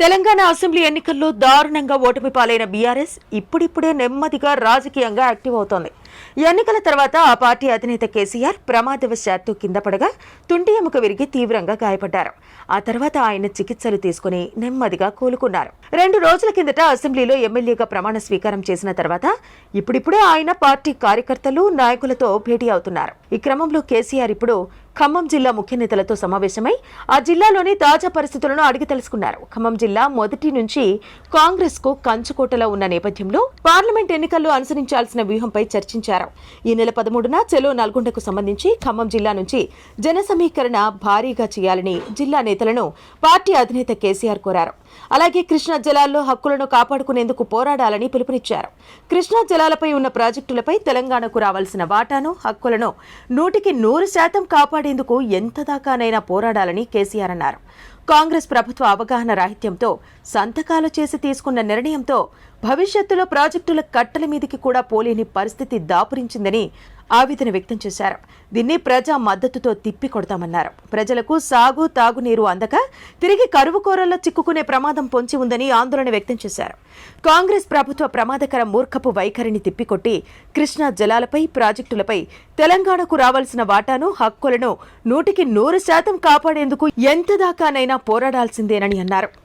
Telangana assembly ఎన్నికల్లో దారుణంగా ఓటమి పాలైన బీఆర్ఎస్ ఇప్పుడిప్పుడే నెమ్మదిగా రాజకీయంగా యాక్టివ్ అవుతోంది. ఎన్నికల తర్వాత ఆ పార్టీ అధినేత కేసీఆర్ ప్రమాదవశాత్తు కింద పడగా తుంటి ఎముక విరిగి తీవ్రంగా గాయపడ్డారు. ఆ తర్వాత ఆయన చికిత్సలు తీసుకుని నెమ్మదిగా కోలుకున్నారు. రెండు రోజుల కిందట అసెంబ్లీలో ఎమ్మెల్యేగా ప్రమాణ స్వీకారం చేసిన తర్వాత ఇప్పుడిప్పుడే ఆయన పార్టీ కార్యకర్తలు నాయకులతో భేటీ అవుతున్నారు. ఈ క్రమంలో కేసీఆర్ ఇప్పుడు ఖమ్మం జిల్లా ముఖ్య నేతలతో సమావేశమై ఆ జిల్లాలోని తాజా పరిస్థితులను అడిగి తెలుసుకున్నారు. ఖమ్మం జిల్లా మొదటి నుంచి కాంగ్రెస్కు కంచుకోటలో ఉన్న నేపథ్యంలో పార్లమెంట్ ఎన్నికల్లో అనుసరించాల్సిన వ్యూహంపై చర్చించారు. ఈ నెల పదమూడున చెలో నల్గొండకు సంబంధించి ఖమ్మం జిల్లా నుంచి జన సమీకరణ భారీగా చేయాలని జిల్లా నేతలను పార్టీ అధినేత కేసీఆర్ కోరారు. అలాగే కృష్ణా జలాల్లో హక్కులను కాపాడుకునేందుకు పోరాడాలని పిలుపునిచ్చారు. కృష్ణా జలాలపై ఉన్న ప్రాజెక్టులపై తెలంగాణకు రావాల్సిన వాటాను హక్కులను నూటికి నూరు శాతం కాపాడేందుకు ఎంత దాకానైనా పోరాడాలని కేసీఆర్ అన్నారు. కాంగ్రెస్ ప్రభుత్వ అవగాహన రాహిత్యంతో సంతకాలు చేసి తీసుకున్న నిర్ణయంతో భవిష్యత్తులో ప్రాజెక్టుల కట్టల మీదికి కూడా పోలేని పరిస్థితి దాపురించిందని ఆవేదన వ్యక్తం చేశారు. దీన్ని ప్రజా మద్దతుతో తిప్పి కొడతామన్నారు. ప్రజలకు సాగు తాగునీరు అందక తిరిగి కరువు కోరల్లో చిక్కుకునే ప్రమాదం పొంచి ఉందని ఆందోళన వ్యక్తం చేశారు. కాంగ్రెస్ ప్రభుత్వ ప్రమాదకర మూర్ఖపు వైఖరిని తిప్పికొట్టి కృష్ణా జలాలపై ప్రాజెక్టులపై తెలంగాణకు రావాల్సిన వాటాను హక్కులను నూటికి నూరు శాతం కాపాడేందుకు ఎంత దాకానైనా పోరాడాల్సిందేనని అన్నారు.